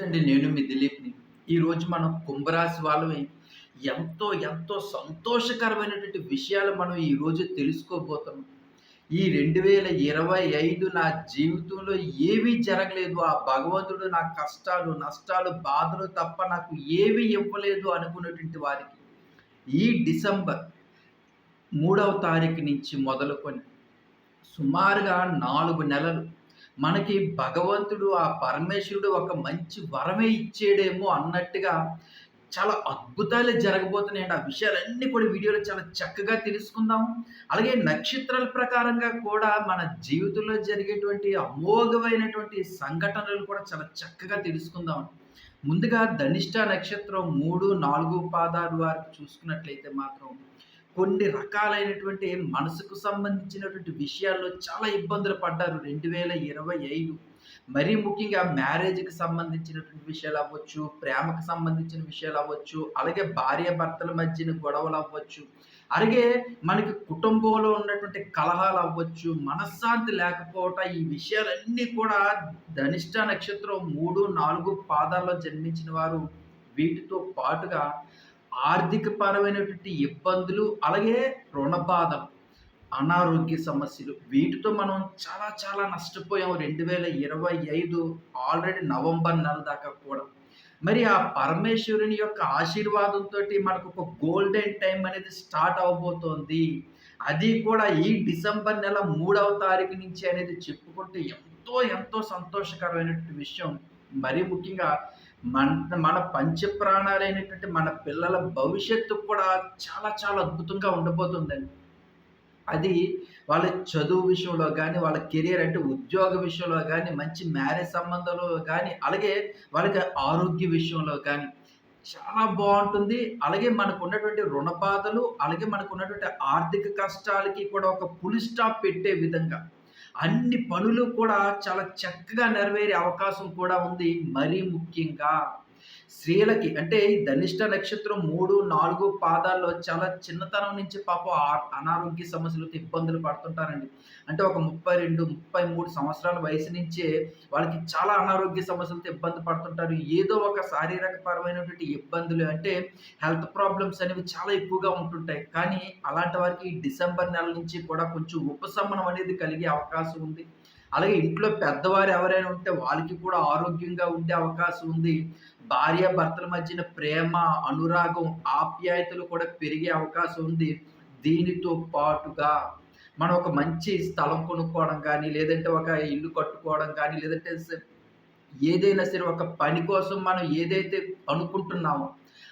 నమస్తే అండి నేను మీ దిలీప్ని. ఈరోజు మనం కుంభరాశి వాళ్ళని ఎంతో ఎంతో సంతోషకరమైనటువంటి విషయాలు మనం ఈరోజు తెలుసుకోబోతున్నాం. ఈ రెండు వేల ఇరవై ఐదు నా జీవితంలో ఏమీ జరగలేదు. ఆ భగవంతుడు నా కష్టాలు నష్టాలు బాధలు తప్ప నాకు ఏమీ ఇవ్వలేదు అనుకున్నటువంటి వారికి ఈ డిసెంబర్ మూడవ తారీఖు నుంచి మొదలుకొని సుమారుగా నాలుగు నెలలు మనకి భగవంతుడు ఆ పరమేశ్వరుడు ఒక మంచి వరమే ఇచ్చేడేమో అన్నట్టుగా చాలా అద్భుతాలు జరగబోతున్నాయండి. ఆ విషయాలన్నీ కూడా వీడియోలో చాలా చక్కగా తెలుసుకుందాం. అలాగే నక్షత్రాల ప్రకారంగా కూడా మన జీవితంలో జరిగేటువంటి అమోఘమైనటువంటి సంఘటనలు కూడా చాలా చక్కగా తెలుసుకుందాం. ముందుగా ధనిష్ట నక్షత్రం మూడు నాలుగు పాదాలు వారికి చూసుకున్నట్లయితే మాత్రం కొన్ని రకాలైనటువంటి మనసుకు సంబంధించినటువంటి విషయాల్లో చాలా ఇబ్బందులు పడ్డారు రెండు వేల ఇరవై ఐదు. మరీ ముఖ్యంగా మ్యారేజ్కి సంబంధించినటువంటి విషయాలు అవ్వచ్చు ప్రేమకు సంబంధించిన విషయాలు అవ్వచ్చు అలాగే భార్య భర్తల మధ్యన గొడవలు అవ్వచ్చు అలాగే మనకి కుటుంబంలో ఉన్నటువంటి కలహాలు అవ్వచ్చు మనశ్శాంతి లేకపోవటం ఈ విషయాలన్నీ కూడా ధనిష్ట నక్షత్రం మూడు నాలుగు పాదాల్లో జన్మించిన వారు. వీటితో పాటుగా ఆర్థిక పరమైనటువంటి ఇబ్బందులు అలాగే రుణ అనారోగ్య సమస్యలు వీటితో మనం చాలా చాలా నష్టపోయాం రెండు వేల ఇరవై ఐదు ఆల్రెడీ నవంబర్ నెల దాకా కూడా. మరి ఆ పరమేశ్వరుని యొక్క ఆశీర్వాదంతో మనకు ఒక గోల్డెన్ టైం అనేది స్టార్ట్ అవబోతోంది. అది కూడా ఈ డిసెంబర్ నెల మూడవ తారీఖు నుంచి అనేది చెప్పుకుంటే ఎంతో ఎంతో సంతోషకరమైనటువంటి విషయం. మరీ ముఖ్యంగా మన మన పంచప్రాణాలైనటువంటి మన పిల్లల భవిష్యత్తు కూడా చాలా చాలా అద్భుతంగా ఉండబోతుందండి. అది వాళ్ళ చదువు విషయంలో కానీ వాళ్ళ కెరియర్ అంటే ఉద్యోగ విషయంలో కానీ మంచి మ్యారేజ్ సంబంధంలో కానీ అలాగే వాళ్ళకి ఆరోగ్య విషయంలో కానీ చాలా బాగుంటుంది. అలాగే మనకు ఉన్నటువంటి రుణ బాధలు అలాగే మనకు ఉన్నటువంటి ఆర్థిక కష్టాలకి కూడా ఒక పులి స్టాప్ పెట్టే విధంగా అన్ని పనులు కూడా చాలా చక్కగా నెరవేరే అవకాశం కూడా ఉంది. మరీ ముఖ్యంగా స్త్రీలకి అంటే ఈ ధనిష్ట నక్షత్రం మూడు నాలుగు పాదాల్లో చాలా చిన్నతనం నుంచి పాపం అనారోగ్య సమస్యలతో ఇబ్బందులు పడుతుంటారండి. అంటే ఒక ముప్పై రెండు ముప్పై మూడు సంవత్సరాల వయసు నుంచే వాళ్ళకి చాలా అనారోగ్య సమస్యలతో ఇబ్బంది పడుతుంటారు. ఏదో ఒక శారీరక పరమైనటువంటి ఇబ్బందులు అంటే హెల్త్ ప్రాబ్లమ్స్ అనేవి చాలా ఎక్కువగా ఉంటుంటాయి. కానీ అలాంటి వారికి డిసెంబర్ నెల నుంచి కూడా కొంచెం ఉపశమనం అనేది కలిగే అవకాశం ఉంది. అలాగే ఇంట్లో పెద్దవారు ఎవరైనా ఉంటే వాళ్ళకి కూడా ఆరోగ్యంగా ఉండే అవకాశం ఉంది. భార్య భర్తల మధ్యన ప్రేమ అనురాగం ఆప్యాయతలు కూడా పెరిగే అవకాశం ఉంది. దీనితో పాటుగా మనం ఒక మంచి స్థలం కొనుక్కోవడం కానీ లేదంటే ఒక ఇల్లు కట్టుకోవడం కానీ లేదంటే ఏదైనా సరే ఒక పని కోసం మనం ఏదైతే అనుకుంటున్నామో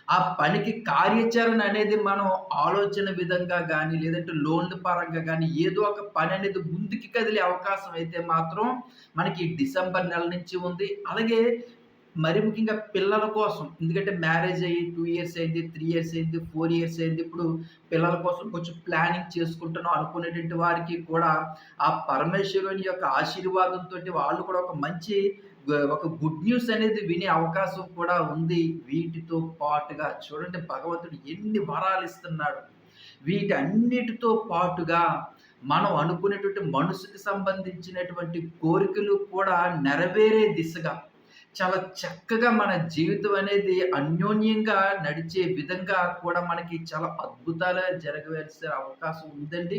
ఆ పనికి కార్యాచరణ అనేది మనం ఆలోచన విధంగా కానీ లేదంటే లోన్ల పరంగా కానీ ఏదో ఒక పని అనేది ముందుకి కదిలే అవకాశం అయితే మాత్రం మనకి డిసెంబర్ నెల నుంచి ఉంది. అలాగే మరి ముఖ్యంగా పిల్లల కోసం ఎందుకంటే మ్యారేజ్ అయ్యి టూ ఇయర్స్ అయింది త్రీ ఇయర్స్ అయింది ఫోర్ ఇయర్స్ అయింది ఇప్పుడు పిల్లల కోసం కొంచెం ప్లానింగ్ చేసుకుంటున్నాం అనుకునేటువంటి వారికి కూడా ఆ పరమేశ్వరుని యొక్క ఆశీర్వాదంతో వాళ్ళు కూడా ఒక మంచి ఒక గుడ్ న్యూస్ అనేది వినే అవకాశం కూడా ఉంది. వీటితో పాటుగా చూడండి భగవంతుడు ఎన్ని వరాలు ఇస్తున్నాడు. వీటన్నిటితో పాటుగా మనం అనుకునేటువంటి మనసుకి సంబంధించినటువంటి కోరికలు కూడా నెరవేరే దిశగా చాలా చక్కగా మన జీవితం అనేది అన్యోన్యంగా నడిచే విధంగా కూడా మనకి చాలా అద్భుతాలు జరగవలసిన అవకాశం ఉందండి.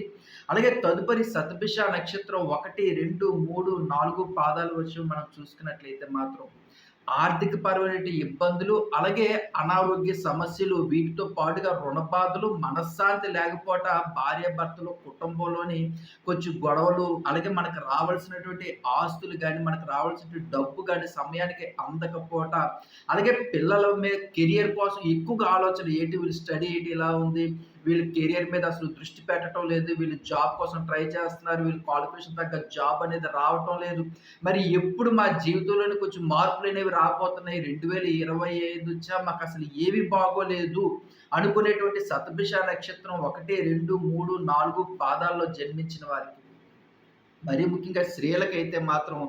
అలాగే తదుపరి సతభిష నక్షత్రం ఒకటి రెండు మూడు నాలుగు పాదాల వర్షం మనం చూసుకున్నట్లయితే మాత్రం ఆర్థిక పరమైన ఇబ్బందులు అలాగే అనారోగ్య సమస్యలు వీటితో పాటుగా రుణబాధలు మనశ్శాంతి లేకపోవట భార్య భర్తలు కుటుంబంలోని కొంచెం గొడవలు అలాగే మనకు రావాల్సినటువంటి ఆస్తులు కానీ మనకు రావాల్సినటువంటి డబ్బు కానీ సమయానికి అందకపోవట అలాగే పిల్లల మీద కెరియర్ కోసం ఎక్కువగా ఆలోచన ఏంటి? వీళ్ళు స్టడీ ఏంటి? ఇలా ఉంది. వీళ్ళు కెరియర్ మీద అసలు దృష్టి పెట్టడం లేదు వీళ్ళు జాబ్ కోసం ట్రై చేస్తున్నారు వీళ్ళు క్వాలిఫికేషన్ తగ్గ జాబ్ అనేది రావటం లేదు. మరి ఎప్పుడు మా జీవితంలోని కొంచెం మార్పులు అనేవి రాబోతున్నాయి? రెండు వేల ఇరవై ఐదు వచ్చా మాకు అసలు ఏవి బాగోలేదు అనుకునేటువంటి సతభిష నక్షత్రం ఒకటి రెండు మూడు నాలుగు పాదాల్లో జన్మించిన వారికి. మరీ ముఖ్యంగా స్త్రీలకైతే మాత్రం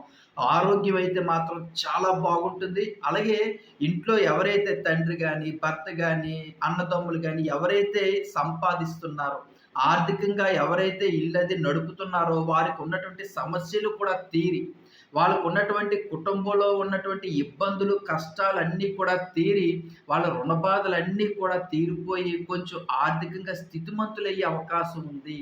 ఆరోగ్యం అయితే మాత్రం చాలా బాగుంటుంది అలాగే ఇంట్లో ఎవరైతే తండ్రి కానీ భర్త కానీ అన్నదమ్ములు కానీ ఎవరైతే సంపాదిస్తున్నారో ఆర్థికంగా ఎవరైతే ఇల్లది నడుపుతున్నారో వారికి ఉన్నటువంటి సమస్యలు కూడా తీరి వాళ్ళకు ఉన్నటువంటి కుటుంబంలో ఉన్నటువంటి ఇబ్బందులు, కష్టాలన్నీ కూడా తీరి, వాళ్ళ రుణ బాధలన్నీ కూడా తీరిపోయి, కొంచెం ఆర్థికంగా స్థితిమంతులయ్యే అవకాశం ఉంది.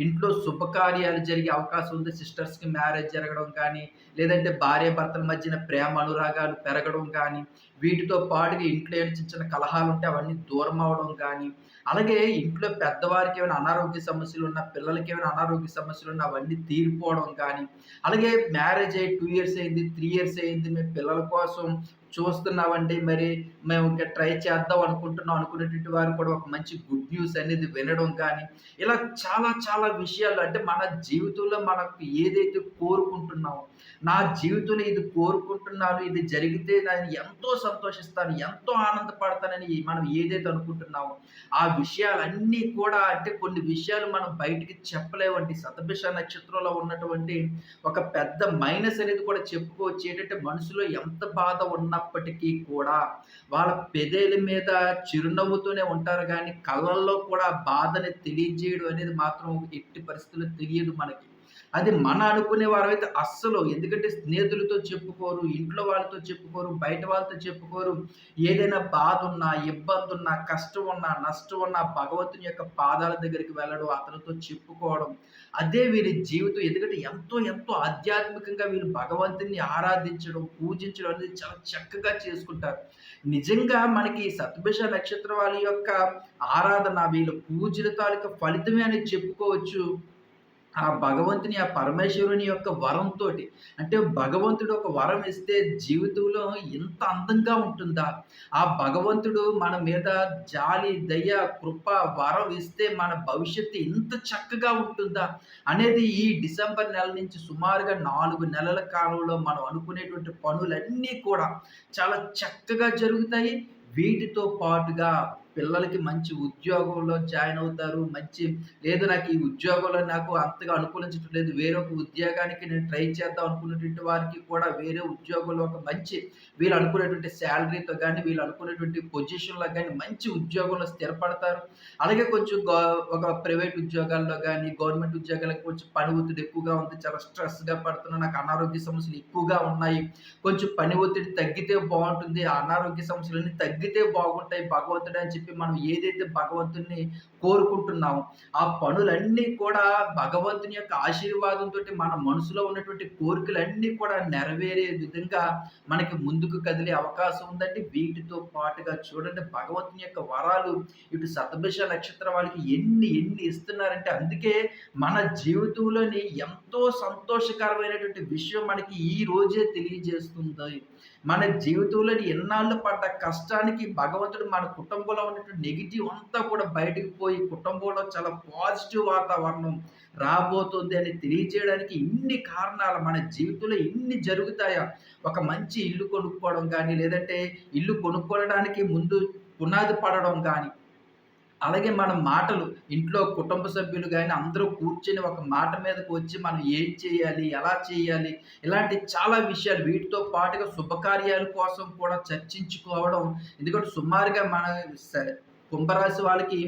ఇంట్లో శుభకార్యాలు జరిగే అవకాశం ఉంది. సిస్టర్స్‌కి మ్యారేజ్ జరగడం కానీ, లేదంటే భార్యాభర్తల మధ్యన ప్రేమ అనురాగాలు పెరగడం కానీ, వీటితో పాటుగా ఇంట్లో ఏమైనా చిన్న చిన్న కలహాలు ఉంటే అవన్నీ దూరం అవడం కానీ, అలాగే ఇంట్లో పెద్దవారికి ఏమైనా అనారోగ్య సమస్యలు ఉన్నా పిల్లలకి ఏమైనా అనారోగ్య సమస్యలు ఉన్నా అవన్నీ తీరిపోవడం కానీ, అలాగే మ్యారేజ్ అయ్యి టూ ఇయర్స్ అయింది, త్రీ ఇయర్స్ అయింది. మేము పిల్లల కోసం చూస్తున్నామండి. మరి మేము ఇంకా ట్రై చేద్దాం అనుకుంటున్నాం అనుకునేటువంటి వారు కూడా ఒక మంచి గుడ్ న్యూస్ అనేది వినడం కానీ, ఇలా చాలా చాలా విషయాలు అంటే మన జీవితంలో మనకు ఏదైతే కోరుకుంటున్నామో, నా జీవితంలో ఇది కోరుకుంటున్నాను, ఇది జరిగితే నేను ఎంతో సంతోషిస్తాను, ఎంతో ఆనందపడతానని మనం ఏదైతే అనుకుంటున్నామో, ఆ విషయాలన్నీ కూడా అంటే కొన్ని విషయాలు మనం బయటికి చెప్పలేవండి. శతభిష నక్షత్రంలో ఉన్నటువంటి ఒక పెద్ద మైనస్ అనేది కూడా చెప్పుకోవచ్చు. ఏంటంటే మనసులో ఎంత బాధ ఉన్నా ఉన్నప్పటికీ కూడా వాళ్ళ పెదేల మీద చిరునవ్వుతూనే ఉంటారు కానీ కళ్ళల్లో కూడా బాధని తెలియజేయడం అనేది మాత్రం ఎట్టి పరిస్థితుల్లో తెలియదు మనకి. అది మన అనుకునే వారైతే అస్సలు ఎందుకంటే స్నేహితులతో చెప్పుకోరు, ఇంట్లో వాళ్ళతో చెప్పుకోరు, బయట వాళ్ళతో చెప్పుకోరు. ఏదైనా బాధున్నా, ఇబ్బందున్నా, కష్టం ఉన్నా, నష్టం ఉన్నా భగవంతుని యొక్క పాదాల దగ్గరికి వెళ్ళడం, అతనితో చెప్పుకోవడం. అదే వీరి జీవితం. ఎందుకంటే ఎంతో ఎంతో ఆధ్యాత్మికంగా వీళ్ళు భగవంతుని ఆరాధించడం, పూజించడం అనేది చాలా చక్కగా చేసుకుంటారు. నిజంగా మనకి సత్భిష నక్షత్ర వాళ్ళ యొక్క ఆరాధన, వీళ్ళ పూజల తాలూకా ఫలితమే అని చెప్పుకోవచ్చు. ఆ భగవంతుని, ఆ పరమేశ్వరుని యొక్క వరంతోటి అంటే భగవంతుడు ఒక వరం ఇస్తే జీవితంలో ఇంత అందంగా ఉంటుందా? ఆ భగవంతుడు మన మీద జాలి, దయ, కృప, వరం ఇస్తే మన భవిష్యత్తు ఇంత చక్కగా ఉంటుందా? అనేది ఈ డిసెంబర్ నెల నుంచి సుమారుగా నాలుగు నెలల కాలంలో మనం అనుకునేటువంటి పనులన్నీ కూడా చాలా చక్కగా జరుగుతాయి. వీటితో పాటుగా పిల్లలకి మంచి ఉద్యోగంలో జాయిన్ అవుతారు. మంచి లేదు నాకు ఈ ఉద్యోగంలో నాకు అంతగా అనుకూలించటం లేదు. వేరొక ఉద్యోగానికి నేను ట్రై చేద్దాం అనుకున్నటువంటి వారికి కూడా వేరే ఉద్యోగంలో ఒక మంచి వీళ్ళు అనుకునేటువంటి శాలరీతో కానీ వీళ్ళు అనుకునేటువంటి పొజిషన్‌లో కానీ మంచి ఉద్యోగంలో స్థిరపడతారు. అలాగే కొంచెం ఒక ప్రైవేట్ ఉద్యోగాల్లో కానీ గవర్నమెంట్ ఉద్యోగాలకు కొంచెం పని ఒత్తిడి ఎక్కువగా ఉంది. చాలా స్ట్రెస్‌గా పడుతున్నాను. నాకు అనారోగ్య సమస్యలు ఎక్కువగా ఉన్నాయి. కొంచెం పని ఒత్తిడి తగ్గితే బాగుంటుంది ఆ అనారోగ్య సమస్యలన్నీ తగ్గితే బాగుంటాయి భగవంతుడు అని చెప్పి మనం ఏదైతే భగవంతుని కోరుకుంటున్నామో, ఆ పనులన్నీ కూడా భగవంతుని యొక్క ఆశీర్వాదంతో మన మనసులో ఉన్నటువంటి కోరికలన్నీ కూడా నెరవేరే విధంగా మనకి ముందుకు కదిలే అవకాశం ఉందండి. వీటితో పాటుగా చూడండి భగవంతుని యొక్క వరాలు ఇటు సతభిష నక్షత్రం వాళ్ళకి ఎన్ని ఎన్ని ఇస్తున్నారంటే అందుకే మన జీవితంలోని ఎంతో సంతోషకరమైనటువంటి విషయం మనకి ఈ రోజే తెలియజేస్తుంది. మన జీవితంలోని ఎన్నాళ్ళు పడ్డ కష్టానికి భగవంతుడు మన కుటుంబంలో ఉన్నటువంటి నెగిటివ్ అంతా కూడా బయటకు పోయి కుటుంబంలో చాలా పాజిటివ్ వాతావరణం రాబోతుంది అని తెలియజేయడానికి ఇన్ని కారణాలు మన జీవితంలో ఇన్ని జరుగుతాయా? ఒక మంచి ఇల్లు కొనుక్కోవడం కానీ లేదంటే ఇల్లు కొనుక్కోవడానికి ముందు పునాది పడడం కానీ అలాగే మన మాటలు ఇంట్లో కుటుంబ సభ్యులు కానీ అందరూ కూర్చొని ఒక మాట మీదకి వచ్చి మనం ఏం చేయాలి? ఎలా చేయాలి? ఇలాంటి చాలా విషయాలు వీటితో పాటుగా శుభకార్యాల కోసం కూడా చర్చించుకోవడం. ఎందుకంటే సుమారుగా మన స కుంభరాశి వాళ్ళకి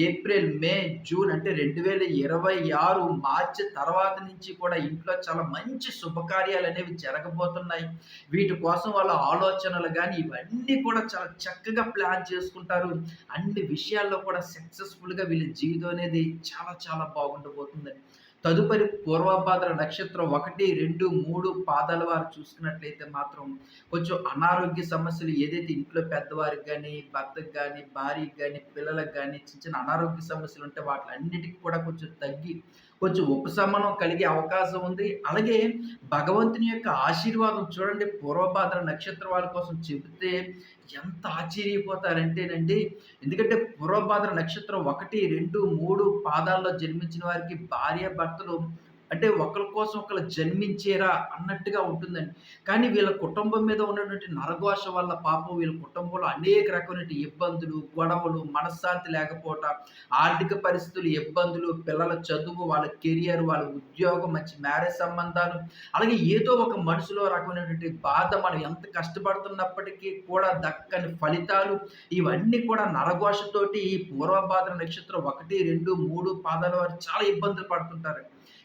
ఏప్రిల్, మే, జూన్ అంటే 2026 మార్చి తర్వాత నుంచి కూడా ఇంట్లో చాలా మంచి శుభకార్యాలు అనేవి జరగబోతున్నాయి. వీటి కోసం వాళ్ళ ఆలోచనలు కానీ ఇవన్నీ కూడా చాలా చక్కగా ప్లాన్ చేసుకుంటారు. అన్ని విషయాల్లో కూడా సక్సెస్‌ఫుల్‌గా వీళ్ళ జీవితం అనేది చాలా చాలా బాగుండబోతుందండి. తదుపరి పూర్వభాద్ర నక్షత్రం 1, 2, 3 పాదాల వారు చూసుకున్నట్లయితే మాత్రం కొంచెం అనారోగ్య సమస్యలు ఏదైతే ఇంట్లో పెద్దవారికి కానీ భర్తకి కానీ భార్యకి కానీ పిల్లలకు కానీ చిన్న చిన్న అనారోగ్య సమస్యలు ఉంటే వాటిలన్నిటికి కూడా కొంచెం తగ్గి, కొంచెం ఉపశమనం కలిగే అవకాశం ఉంది. అలాగే భగవంతుని యొక్క ఆశీర్వాదం చూడండి పూర్వభాద్ర నక్షత్రం వాళ్ళ కోసం చెబితే ఎంత ఆశ్చర్యపోతారంటేనండి. ఎందుకంటే పూర్వభాద్ర నక్షత్రం 1, 2, 3 పాదాల్లో జన్మించిన వారికి భార్యాభర్తలు అంటే ఒకరి కోసం ఒకళ్ళు జన్మించేరా అన్నట్టుగా ఉంటుందండి. కానీ వీళ్ళ కుటుంబం మీద ఉన్నటువంటి నరఘోష వల్ల పాపం వీళ్ళ కుటుంబంలో అనేక రకమైన ఇబ్బందులు, గొడవలు, మనశ్శాంతి లేకపోవటం, ఆర్థిక పరిస్థితులు, ఇబ్బందులు, పిల్లల చదువు, వాళ్ళ కెరియర్, వాళ్ళ ఉద్యోగం, మంచి మ్యారేజ్ సంబంధాలు, అలాగే ఏదో ఒక మనసులో రకమైనటువంటి బాధ మనం ఎంత కష్టపడుతున్నప్పటికీ కూడా దక్కని ఫలితాలు, ఇవన్నీ కూడా నరఘోషతోటి ఈ పూర్వభాద్ర నక్షత్రం 1, 2, 3 పాదాల వారు చాలా ఇబ్బందులు పడుతుంటారు.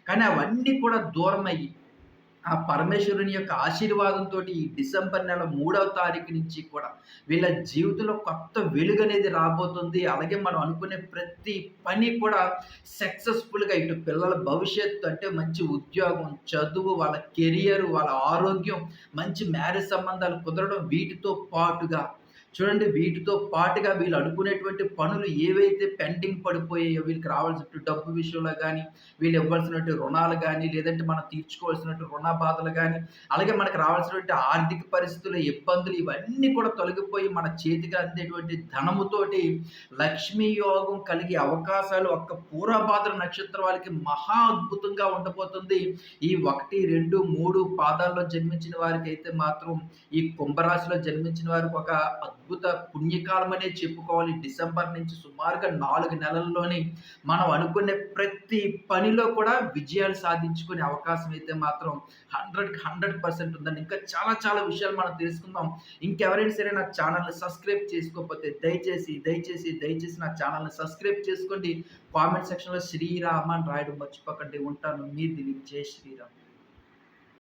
కానీ అవన్నీ కూడా దూరమయ్యి ఆ పరమేశ్వరుని యొక్క ఆశీర్వాదంతో ఈ డిసెంబర్ నెల మూడవ తారీఖు నుంచి కూడా వీళ్ళ జీవితంలో కొత్త వెలుగు అనేది రాబోతుంది. అలాగే మనం అనుకునే ప్రతి పని కూడా సక్సెస్ఫుల్గా ఇటు పిల్లల భవిష్యత్తు అంటే మంచి ఉద్యోగం చదువు వాళ్ళ కెరియర్ వాళ్ళ ఆరోగ్యం మంచి మ్యారేజ్ సంబంధాలు కుదరడం వీటితో పాటుగా చూడండి వీటితో పాటుగా వీళ్ళు అనుకునేటువంటి పనులు ఏవైతే పెండింగ్ పడిపోయాయో వీళ్ళకి రావాల్సిన డబ్బు విషయంలో కానీ వీళ్ళు ఇవ్వాల్సినటువంటి రుణాలు కానీ లేదంటే మనం తీర్చుకోవాల్సినటువంటి రుణ బాధలు కానీ అలాగే మనకు రావాల్సినటువంటి ఆర్థిక పరిస్థితుల ఇబ్బందులు ఇవన్నీ కూడా తొలగిపోయి మన చేతికి అందేటువంటి ధనముతోటి లక్ష్మీ యోగం కలిగే అవకాశాలు ఒక్క పూర్వభాద్ర నక్షత్రం వాళ్ళకి మహా అద్భుతంగా ఉండబోతుంది. ఈ ఒకటి రెండు మూడు పాదాల్లో జన్మించిన వారికి అయితే మాత్రం ఈ కుంభరాశిలో జన్మించిన వారికి ఒక అద్భుత పుణ్యకాలమనే చెప్పుకోవాలి. డిసెంబర్ నుంచి సుమారుగా నాలుగు నెలల్లోనే మనం అనుకునే ప్రతి పనిలో కూడా విజయాలు సాధించుకునే అవకాశం అయితే మాత్రం హండ్రెడ్కి హండ్రెడ్ పర్సెంట్ ఉందండి. ఇంకా చాలా చాలా విషయాలు మనం తెలుసుకుందాం. ఇంకెవరైనా సరే నా ఛానల్ని సబ్స్క్రైబ్ చేసుకోకపోతే దయచేసి దయచేసి దయచేసి నా ఛానల్ని సబ్స్క్రైబ్ చేసుకోండి. కామెంట్ సెక్షన్లో శ్రీరామ్ అని రాయడం మర్చిపోకండి. ఉంటాను. మీ దిలీప్. జై శ్రీరామ్.